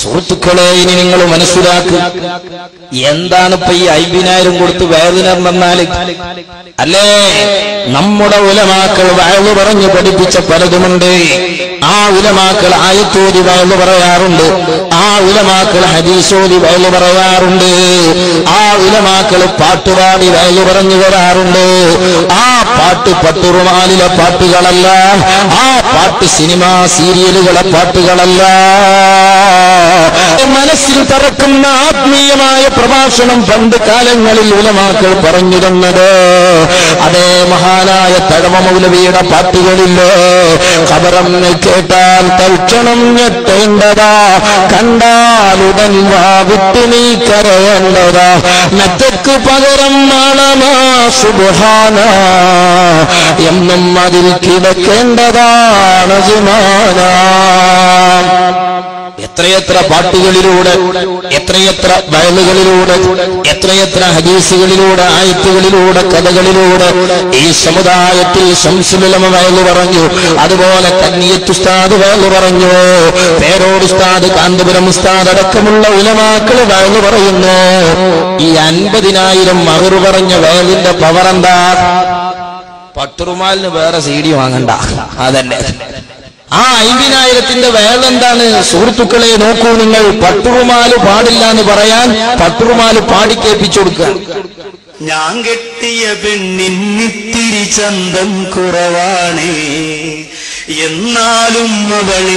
സുഹൃത്തുക്കളെ ഇനി നിങ്ങൾ മനസ്സിലാക്കുക എന്താണ് ഇപ്പൊ ഈ അയ്യായിരം കൊടുത്ത് വേദന വന്നാൽ അല്ലേ? നമ്മുടെ ഉലമാക്കൾ വയലു പറഞ്ഞു പഠിപ്പിച്ച പലതുമുണ്ട്. ആ ഉലമാക്കൾ ആയത്തോതി വയലു പറയാറുണ്ട്. ആ ഉലമാക്കൾ ഹരീശോതി വയലു പറയാറുണ്ട്. ആ ഉലമാക്കൾ പാട്ടുപാടി വയലു പറഞ്ഞു വരാറുണ്ട്. ആ പാട്ട് പട്ടുറുമാലിലെ പാട്ടുകളല്ല. ആ പാട്ട് സിനിമ സീരിയലുകളെ പാട്ടുകളല്ല. മനസ്സിൽ തറക്കുന്ന ആത്മീയമായ പ്രഭാഷണം പണ്ട് കാലങ്ങളിൽ ഉലമാക്കൾ പറഞ്ഞു തന്നത് അതേ മഹാനായ തഴമ മൗലവിയുടെ പാട്ടുകളില്ലോ കബറം കേട്ടാൽ തൽക്ഷണം ഞെട്ടേണ്ടതാ. കണ്ടാലുടൻ വിട്ടു നീ കരയേണ്ടതാ. മെത്തക്ക് പകരം നാളമാ സുബാന എന്നും അതിൽ കിടക്കേണ്ടതാണ് ജുമാന. എത്രയെത്ര പാട്ടുകളിലൂടെ എത്രയെത്ര വയലുകളിലൂടെ എത്രയെത്ര ഹദീസുകളിലൂടെ ആയത്തുകളിലൂടെ കഥകളിലൂടെ ഈ സമുദായത്തിൽ ശംസുലമ വയലു പറഞ്ഞു. അതുപോലെ കന്നിയത്ത് ഉസ്താദ് വയലു പറഞ്ഞു. പേരോട് ഉസ്താദ് കാന്തപുരം ഉസ്താദ് അടക്കമുള്ള ഉലമാക്കൾ വയലു പറയുന്നു. ഈ അൻപതിനായിരം മകറു പറഞ്ഞ വയലിന്റെ പവർ എന്താ? പട്ടുറുമാലിന് വേറെ സീഡി വാങ്ങണ്ട. അതന്നെ ആ അമ്പതിനായിരത്തിന്റെ വേളെന്താണ് സുഹൃത്തുക്കളെ നോക്കൂ നിങ്ങൾ. പട്ടുറുമാൽ പാടില്ല എന്ന് പറയാൻ പട്ടുറുമാൽ പാടിക്കേൽപ്പിച്ചു കൊടുക്കുക. ഞാൻ കെട്ടിയ പെണ്ണിന്നിത്തിരി ചന്തം കുറവാണേ. എന്നാലും അവൾ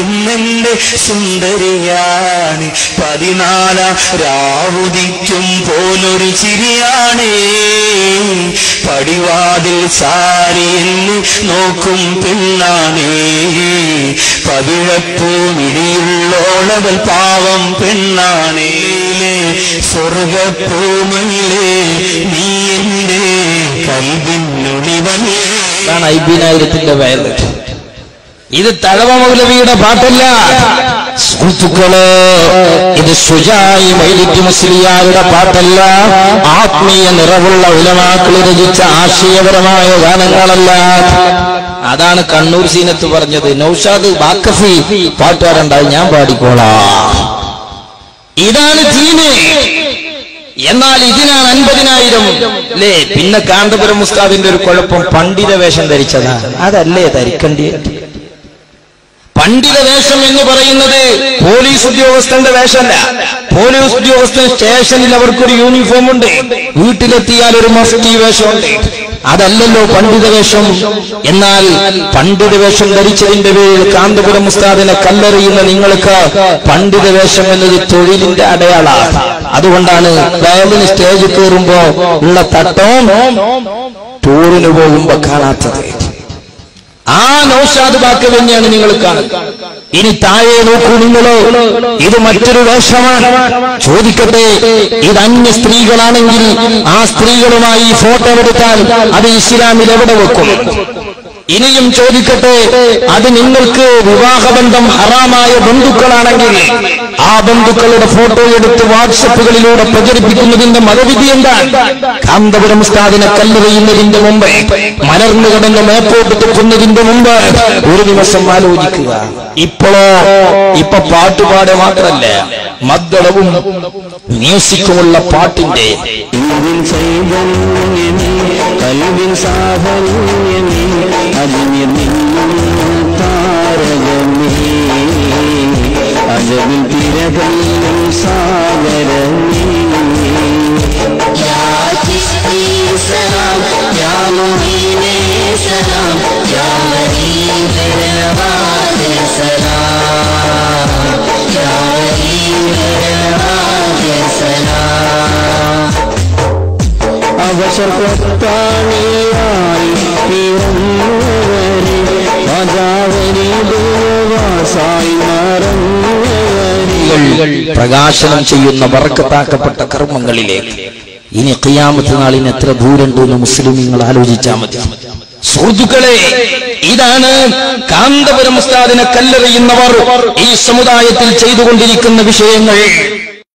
സുന്ദരിയാണ്. പതിനാലാം രാവുദിക്കും പോലൊരു ചിരിയാണേ. പടിവാതിൽ സാരി എന്ന് നോക്കും പെണ്ണാണേ. പവിഴപ്പൂമിടിയുള്ളോളവൽ പാവം പെണ്ണാണേ സ്വർഗപ്പൂമല്ലേ നീ എന്റെ കൽവിനുടിവനേ അതാണ് അയ്യായിരത്തിന്റെ വയൽ ഇത് തഴവ മൗലവിയുടെ പാട്ടല്ല. സുഹൃത്തുക്കൾ ഇത് സുജായി മൈലിക്ക് മുസ്ലിയാരുടെ പാട്ടല്ല. ആത്മീയ നിറവുള്ള ഉലമാക്കൾ രചിച്ച ആശയപരമായ ഗാനങ്ങളല്ല. അതാണ് കണ്ണൂർ സീനത്ത് പറഞ്ഞത്. നൌഷാദ് ബാക്കഫി പാട്ടുകാരുണ്ടായി ഞാൻ പാടിക്കോളാം. ഇതാണ് തീന് എന്നാൽ ഇതിനാണ് അൻപതിനായിരം. അല്ലേ പിന്നെ കാന്തപുരം മുസ്താദിന്റെ ഒരു കുഴപ്പം പണ്ഡിത വേഷം ധരിച്ചതാണ്. അതല്ലേ ധരിക്കണ്ടേ പണ്ഡിത വേഷം എന്ന് പറയുന്നത് പോലീസ് ഉദ്യോഗസ്ഥന്റെ വേഷമല്ല. പോലീസ് ഉദ്യോഗസ്ഥൻ സ്റ്റേഷനിൽ അവർക്കൊരു യൂണിഫോം ഉണ്ട്. വീട്ടിലെത്തിയാൽ ഒരു മഫ്തി വേഷമുണ്ട്. അതല്ലല്ലോ പണ്ഡിത വേഷം. എന്നാൽ പണ്ഡിത വേഷം ധരിച്ചതിന്റെ പേരിൽ കാന്തപുരം മുസ്താദിനെ കല്ലെറിയുന്ന നിങ്ങൾക്ക് പണ്ഡിത വേഷം എന്നത് തൊഴിലിന്റെ അടയാളാണ് അതുകൊണ്ടാണ് വയലിന് സ്റ്റേജ് കയറുമ്പോ ഉള്ള തട്ടവും ടൂറിന് പോകുമ്പോ കാണാത്തത്. ആ നൗഷാദ് ബാക്ക് തന്നെയാണ് നിങ്ങൾ കാണുക ഇനി താഴെ നോക്കൂ നിങ്ങളോ. ഇത് മറ്റൊരു വേഷമാണ്. ചോദിക്കട്ടെ ഇത് അന്യ സ്ത്രീകളാണെങ്കിൽ ആ സ്ത്രീകളുമായി ഫോട്ടോ എടുത്താൽ അത് ഇസ്ലാമിൽ എവിടെ വെക്കും? ഇനിയും ചോദിക്കട്ടെ അത് നിങ്ങൾക്ക് വിവാഹബന്ധം ഹറാമായ ബന്ധുക്കളാണെങ്കിൽ ആ ബന്ധുക്കളുടെ ഫോട്ടോ എടുത്ത് വാട്സപ്പുകളിലൂടെ പ്രചരിപ്പിക്കുന്നതിന്റെ മതവിധി എന്താണ് കാന്തപുരം ഉസ്താദിനെ കല്ലെറിയുന്നതിന്റെ മുമ്പ് മലർന്നു കിടന്ന് മേപ്പോട്ട് തുക്കുന്നതിന്റെ മുമ്പ് ഒരു ദിവസം ആലോചിക്കുക. ഇപ്പോഴോ ഇപ്പൊ പാട്ടുപാടെ മാത്രല്ല മദ്ദളവും മ്യൂസിക്കുമുള്ള പാട്ടിന്റെ ചൈതന്യമേ അവശർത്താണിയായി പിറന്നവരെ മറന്നവരെ. പ്രകാശനം ചെയ്യുന്ന വർക്കത്താക്കപ്പെട്ട കർമ്മങ്ങളിലേക്ക് ഇനി ഖിയാമത്ത് നാളിന് എത്ര ദൂരമുണ്ട് എന്ന് മുസ്ലിമീങ്ങൾ ആലോചിച്ചാൽ മതി. സുഹൃത്തുക്കളെ ഇതാണ് കാന്തപുരം ഉസ്താദിനെ കല്ലെറിയുന്നവർ ഈ സമുദായത്തിൽ ചെയ്തുകൊണ്ടിരിക്കുന്ന വിഷയങ്ങൾ.